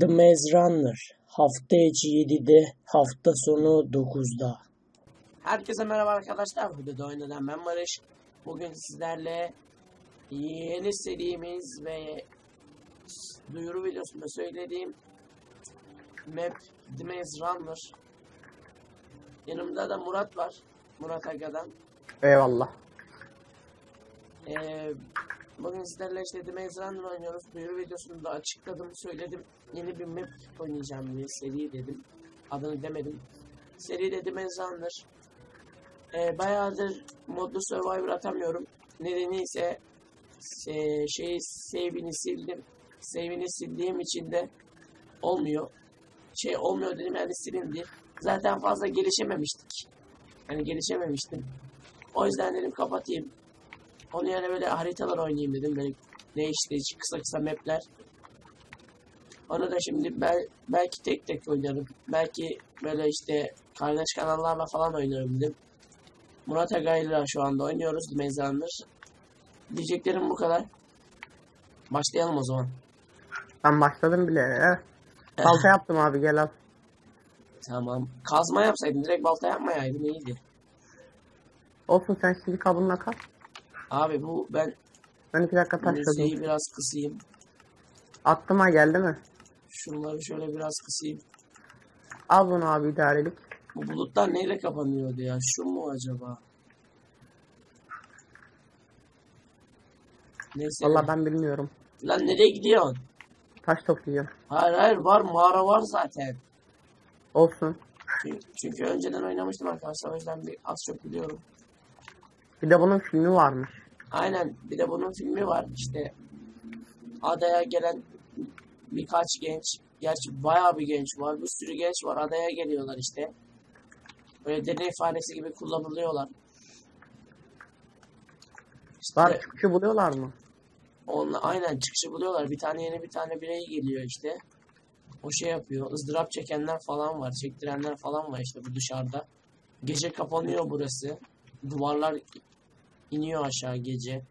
The Maze Runner hafta içi 7'de hafta sonu 9'da. Herkese merhaba arkadaşlar. Videoda oynanan ben Barış. Bugün sizlerle yeni serimiz ve duyuru videosunda söylediğim map The Maze Runner. Yanımda da Murat var. Murat Aga'dan. Eyvallah. Ee, bugün sizlerle işte The Maze Runner oynuyoruz. Duyuru videosunda açıkladım, söyledim. Yeni bir map oynayacağım diye seri dedim. Adını demedim. Seri de The Maze. Ee, bayağıdır modlu Survivor atamıyorum. Nedeni ise e, şeyi save'ini sildim. Save'ini sildiğim için de olmuyor. Şey olmuyor dedim yani silindi. Zaten fazla gelişememiştik. Yani gelişememiştim. O yüzden dedim kapatayım. Onu yani böyle haritalar oynayayım dedim. Böyle değişik kısa kısa mapler. Onu da şimdi bel, belki tek tek oynarım. Belki böyle işte kardeş kanallarla falan oynarım dedim. Murat Agay'la şu anda oynuyoruz Mezandır. Diyeceklerim bu kadar. Başlayalım o zaman. Ben başladım bile. ya. Balta yaptım abi gel al. Tamam. Kazma yapsaydın direkt balta yapmayaydın iyiydi. Olsun sen şimdi kabınla kal. Abi bu ben Ben iki dakika müziği biraz kısayım. Attım ha geldi mi? Şunları şöyle biraz kısayım. Al bunu abi idarelik. Bu bulutlar neyle kapanıyordu ya? Şu mu acaba? Neyse. Valla ben bilmiyorum. Lan nereye gidiyorsun? Taş toplayacağım. Hayır hayır var mağara var zaten. Olsun. Çünkü, çünkü önceden oynamıştım arkadaşlar o yüzden bir az çok biliyorum. Bir de bunun filmi varmış. Aynen. Bir de bunun filmi var. İşte adaya gelen birkaç genç gerçi bayağı bir genç var bir sürü genç var. Adaya geliyorlar işte. Böyle deney faresi gibi kullanılıyorlar. İşte Var çıkışı buluyorlar mı? onunla aynen çıkışı buluyorlar. Bir tane yeni bir tane birey geliyor işte. O şey yapıyor ızdırap çekenler falan var çektirenler falan var işte bu dışarıda. Gece kapanıyor burası. Duvarlar iniyor aşağı gece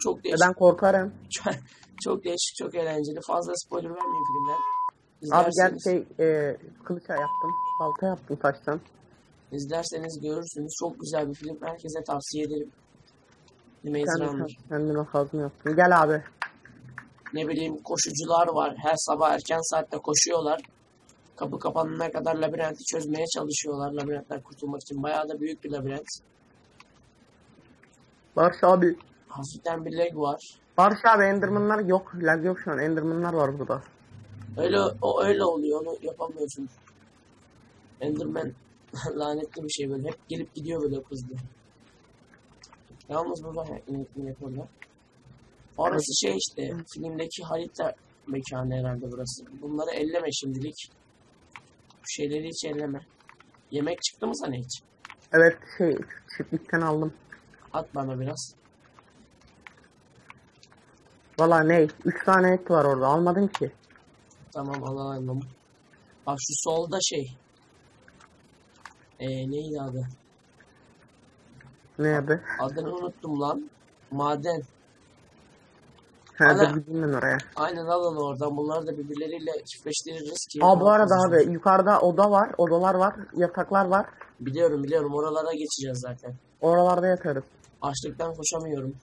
çok E değişik ben korkarım. çok, değişik, çok eğlenceli. Fazla spoiler vermeyeyim filmden. Abi gel İzlerseniz, şey e, kılıç yaptım. Balta yaptım taştan. izlerseniz görürsünüz. Çok güzel bir film. Herkese tavsiye ederim. The Maze Kendi, Runner. kendime kazma yaptım. Gel abi. Ne bileyim koşucular var. Her sabah erken saatte koşuyorlar. Kapı kapanana kadar labirenti çözmeye çalışıyorlar. Labirentten kurtulmak için. Bayağı da büyük bir labirent. Barış abi. Hafiften bir lag var. Barış abi Enderman'lar yok. Lag yok şu an. Enderman'lar var burada. Öyle o öyle oluyor. Onu yapamıyorsun. Enderman lanetli bir şey böyle. Hep gelip gidiyor böyle hızlı. Yalnız burada inek inek orada. Orası şey işte filmdeki harita mekanı herhalde burası. Bunları elleme şimdilik. Bu şeyleri hiç elleme. Yemek çıktı mı sana hiç? Evet şey çiftlikten aldım. At bana biraz. Valla ne? 3 tane et var orada. Almadım ki. Tamam alalım. Bak şu solda şey. Ee, neydi adı? Ne adı? Adını unuttum lan. Maden. Ha gideyim ben oraya. Aynen alın oradan. Bunları da birbirleriyle çiftleştiririz ki. Aa bu arada abi yukarıda oda var. Odalar var. Yataklar var. Biliyorum biliyorum. Oralara geçeceğiz zaten. Oralarda yatarız. Açlıktan koşamıyorum.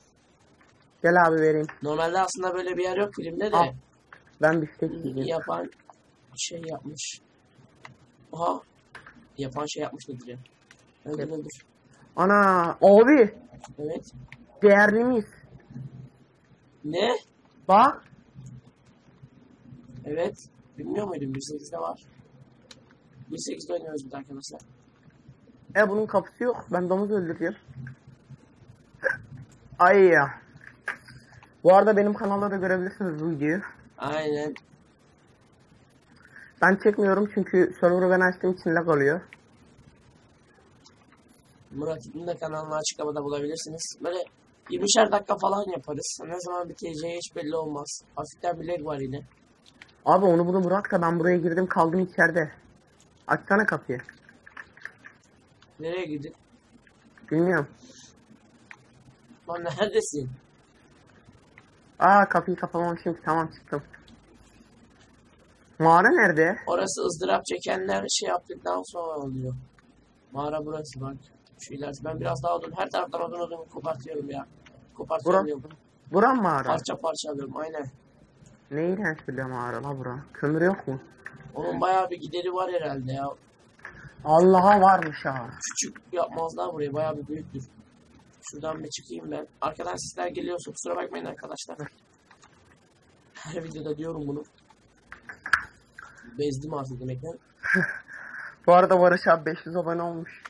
Gel abi vereyim. Normalde aslında böyle bir yer yok filmde de. Al. Ben biftek yiyeceğim. Yapan şey yapmış. Oha. Yapan şey yapmış nedir ya? Öldür öldür. Ana abi Evet. değerli miyiz? Ne? Bak. Evet. Bilmiyor muydun? 1.8'de var. 1.8'de oynuyoruz bir arkadaşlar. E bunun kapısı yok. Ben domuz öldüreceğim. Ay ya. Bu arada benim kanalda da görebilirsiniz bu videoyu. Aynen. Ben çekmiyorum çünkü server'ı ben açtığım için lag oluyor. Murat'ın da kanalını açıklamada bulabilirsiniz. Böyle 20'şer dakika falan yaparız. Ne zaman biteceği hiç belli olmaz. Hafiften bir lag var yine. Abi onu bunu bırak da ben buraya girdim kaldım içeride. Açsana kapıyı. Nereye gidin? Bilmiyorum. Lan neredesin? Aa kapıyı kapamamışım tamam çıktım. Mağara nerede? Orası ızdırap çekenler şey yaptıktan sonra oluyor. Mağara burası bak. Şu ilerisi. Ben biraz daha odun. Her taraftan odun odun kopartıyorum ya. Kopartıyorum. Bura, diyorum. buram mağara. Parça parça alıyorum. Aynen. Ne iğrenç bir mağara la bura. Kömür yok mu? Onun bayağı bir gideri var herhalde ya. Allah'a varmış ha. Küçük yapmazlar burayı. Bayağı bir büyüktür. Şuradan bir çıkayım ben. Arkadan sesler geliyorsa kusura bakmayın arkadaşlar. Her videoda diyorum bunu. Bezdim artık demekten. Bu arada Barış abi 500 abone olmuş.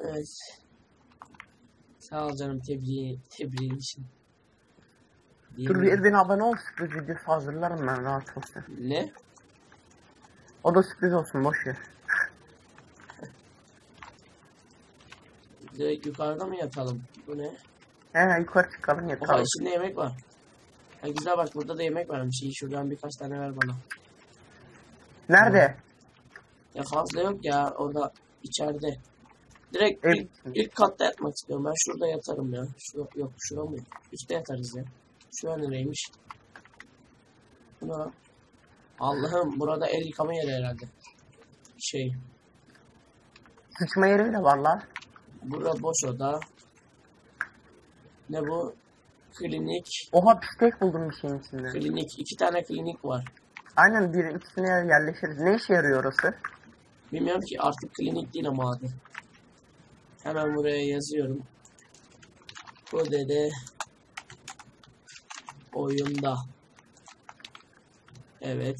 Evet. Sağ ol canım tebriği, tebriğin için. Dur bir bin abone ol sürpriz videosu hazırlarım ben rahat ol sen. Ne? O da sürpriz olsun boş ver. Direkt yukarıda mı yatalım? Bu ne? He yukarı çıkalım Oha yeter. içinde yemek var. Ha, güzel bak burada da yemek varmış. İyi şuradan birkaç tane ver bana. Nerede? Ya fazla yok ya orada içeride. Direkt Ev ilk, ilk katta yatmak istiyorum. Ben şurada yatarım ya. Şu, yok şura mı? Üstte yatarız ya. Şu an nereymiş? Buna. Allah'ım burada el yıkama yeri herhalde. Şey. Sıçma yeri bile var. Burada boş oda. Ne bu? Klinik. Oha pistek buldum bir şeyin içinde. Klinik. iki tane klinik var. Aynen bir ikisine yerleşiriz. Ne işe yarıyor orası? Bilmiyorum ki artık klinik değil ama adı. Hemen buraya yazıyorum. Bu dede oyunda. Evet.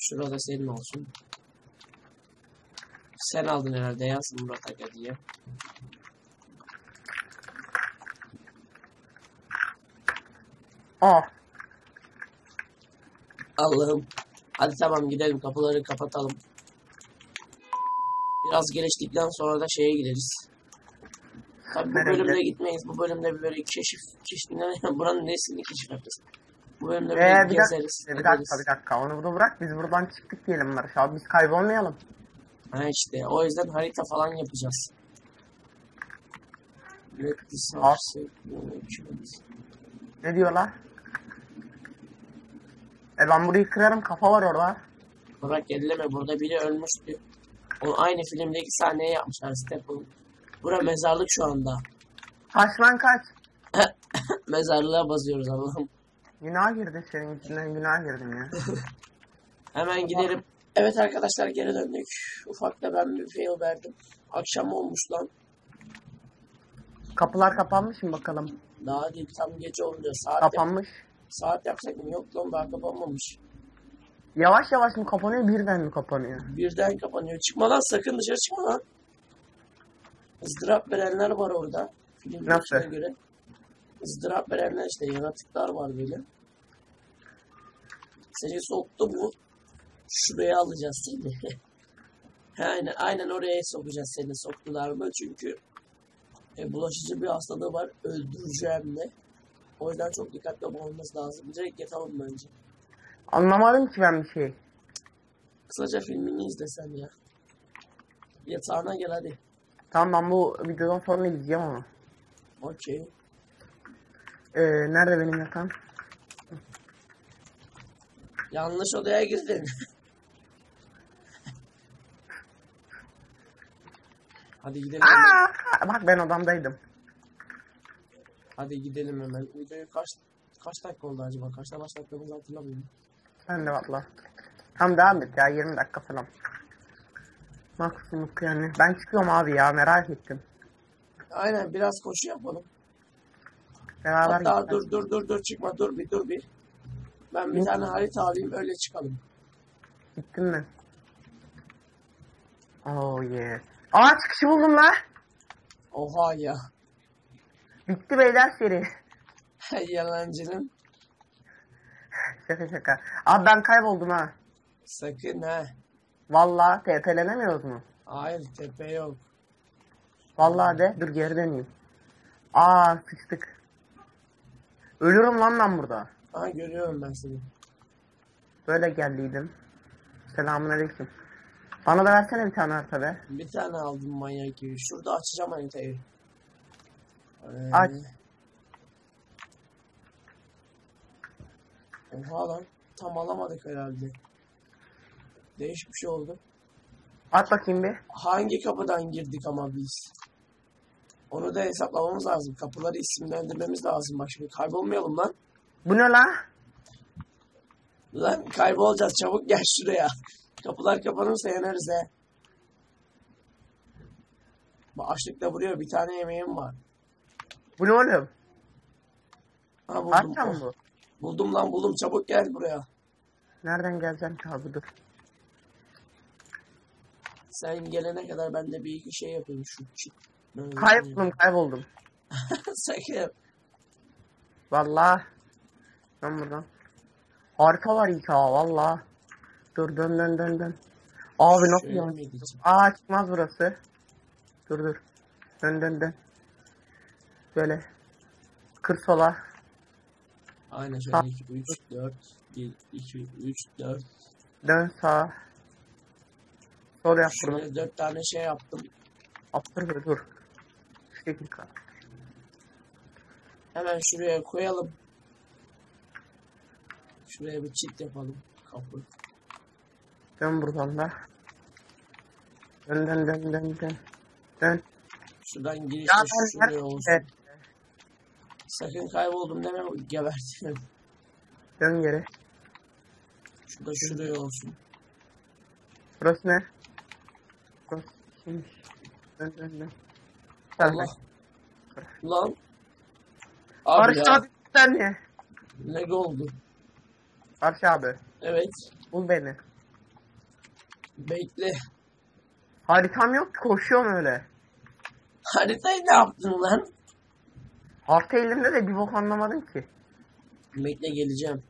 Şurada senin olsun. Sen aldın herhalde yaz Murat Aga diye. Aa Allah'ım. Hadi tamam gidelim kapıları kapatalım. Biraz geliştikten sonra da şeye gideriz. Tabii bu bölümde gitmeyiz. Bu bölümde bir böyle keşif, keşif ne, buranın nesini keşif yapacağız. Bu bölümde ee, bir dakika, gezeriz. bir ederiz. dakika bir dakika onu bunu bırak biz buradan çıktık diyelim Barış abi biz kaybolmayalım. Ha işte o yüzden harita falan yapacağız. Moment. Ne diyorlar? E ben burayı kırarım kafa var orada. Bırak elleme burada biri ölmüştü. O aynı filmdeki sahneyi yapmışlar Stephen. Bura mezarlık şu anda. Kaç lan kaç. Mezarlığa basıyoruz Allah'ım. Günah girdi senin içinden günah girdim ya. Hemen gidelim. Evet arkadaşlar geri döndük. Ufakta ben bir fail verdim. Akşam olmuş lan. Kapılar kapanmış mı bakalım? Daha değil tam gece oluyor. Saat, Kapanmış. saat yapsak mı? Yok lan daha kapanmamış. Yavaş yavaş mı kapanıyor birden mi kapanıyor? Birden kapanıyor. Çıkma lan sakın dışarı çıkma lan. ızdırap verenler var orada. Filmin Nasıl? göre. ızdırap verenler işte yaratıklar var böyle. Seni soktu bu. Şuraya alacağız seni. aynen, aynen oraya sokacağız seni soktular mı? Çünkü e, bulaşıcı bir hastalığı var. Öldüreceğim de. O yüzden çok dikkatli olmamız lazım. Direkt yatalım bence. Anlamadım ki ben bir şey. Kısaca filmini izlesen ya. Yatağına gel hadi. Tamam ben bu videodan sonra izleyeceğim ama. Okey. Ee, nerede benim yatağım? Yanlış odaya girdin. Hadi gidelim. Aa, bak ben odamdaydım. Hadi gidelim hemen. Videoyu kaç kaç dakika oldu acaba? Kaçta başlattığımızı hatırlamıyorum. Ben de valla. Tamam devam et ya 20 dakika falan. Maksimum yani. Ben çıkıyorum abi ya merak ettim. Aynen biraz koşu yapalım. Beraber Hatta gidelim. dur dur dur dur çıkma dur bir dur bir. Ben bir Hı? tane harita alayım öyle çıkalım. Gittin mi? Oh yeah. Aa çıkışı buldum la. Oha ya. Bitti beyler seri. Yalancının şaka şaka. Abi ben kayboldum ha. sakın ha. Valla TP'lenemiyoruz mu? Hayır tepe yok. Vallahi de dur geri döneyim. Aa sıçtık. Ölürüm lan ben burada. Aha görüyorum ben seni. Böyle geldiydim. Selamun aleyküm. Bana da versene bir tane harita be. Bir tane aldım manyak gibi. Şurada açacağım haritayı. Ee, Aç. Oha lan. Tam alamadık herhalde. Değişik bir şey oldu. At bakayım bir. Hangi kapıdan girdik ama biz? Onu da hesaplamamız lazım. Kapıları isimlendirmemiz lazım. Bak şimdi kaybolmayalım lan. Bu ne la? Lan kaybolacağız. Çabuk gel şuraya. Kapılar kapanırsa yanarız he. Bak açlıkla vuruyor. Bir tane yemeğim var. Bu ne oğlum? Ha buldum. Arka mı bu? Buldum lan buldum. Çabuk gel buraya. Nereden geleceğim ki abi dur. Sen gelene kadar ben de bir iki şey yapayım şu. Ben- Kayboldum kayboldum. Sakın. Vallahi. Ben buradan. Harika var ha valla. Dur dön dön dön dön. Abi mi gideceğim? Aa çıkmaz burası. Dur dur. Dön dön dön. Böyle. Kır sola. Aynen şöyle 2, 3, 4, 1, 2, 3, 4. Dön sağa. Sol yap buradan. Şöyle 4 tane şey yaptım. Attır be dur. Şu dakika. Hemen şuraya koyalım. Şuraya bir çit yapalım. Kapı. Dön buradan da. Dön dön dön dön dön. Dön. Şuradan giriş şuraya olsun. Sakın kayboldum deme gebertirim. Dön geri. Şurada şuraya olsun. Burası ne? Burası kimmiş? Dön dön dön. Allah. Lan. Abi Barış ya. abi sen ne? Lag oldu. Barış abi. Evet. Bul beni. Bekle. Haritam yok ki koşuyorum öyle. Haritayı ne yaptın lan? Harita elimde de bir bok anlamadım ki. Bekle geleceğim.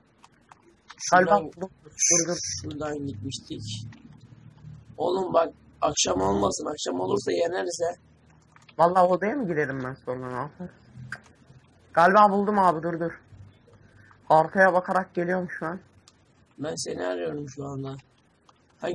Galiba Şuradan, dur dur dur. şuradan gitmiştik. Oğlum bak akşam olmasın. Akşam olursa yeneriz he. Vallahi odaya mı girerim ben sonra ne yapayım? Galiba buldum abi dur dur. Haritaya bakarak geliyorum şu an. Ben seni arıyorum şu anda. Ha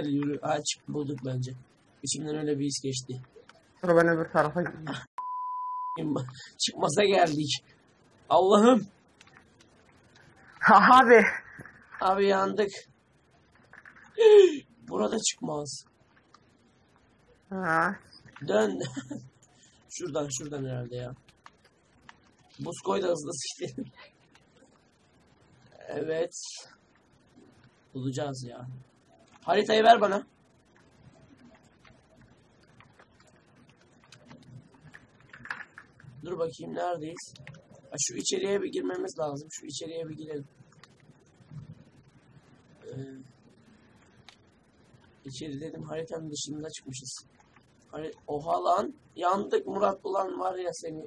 gel yürü. Çık bulduk bence. İçimden öyle bir his geçti. Dur ben öbür tarafa gideyim. Çıkmaza geldik. Allah'ım. abi. Abi yandık. Burada çıkmaz. Ha. Dön. şuradan şuradan herhalde ya. Buz koy da hızlı gidelim. evet. Bulacağız ya. Haritayı ver bana. Dur bakayım neredeyiz? Ha, şu içeriye bir girmemiz lazım. Şu içeriye bir girelim. Ee, içeri dedim haritanın dışında çıkmışız. Hani oha lan yandık Murat ulan var ya seni.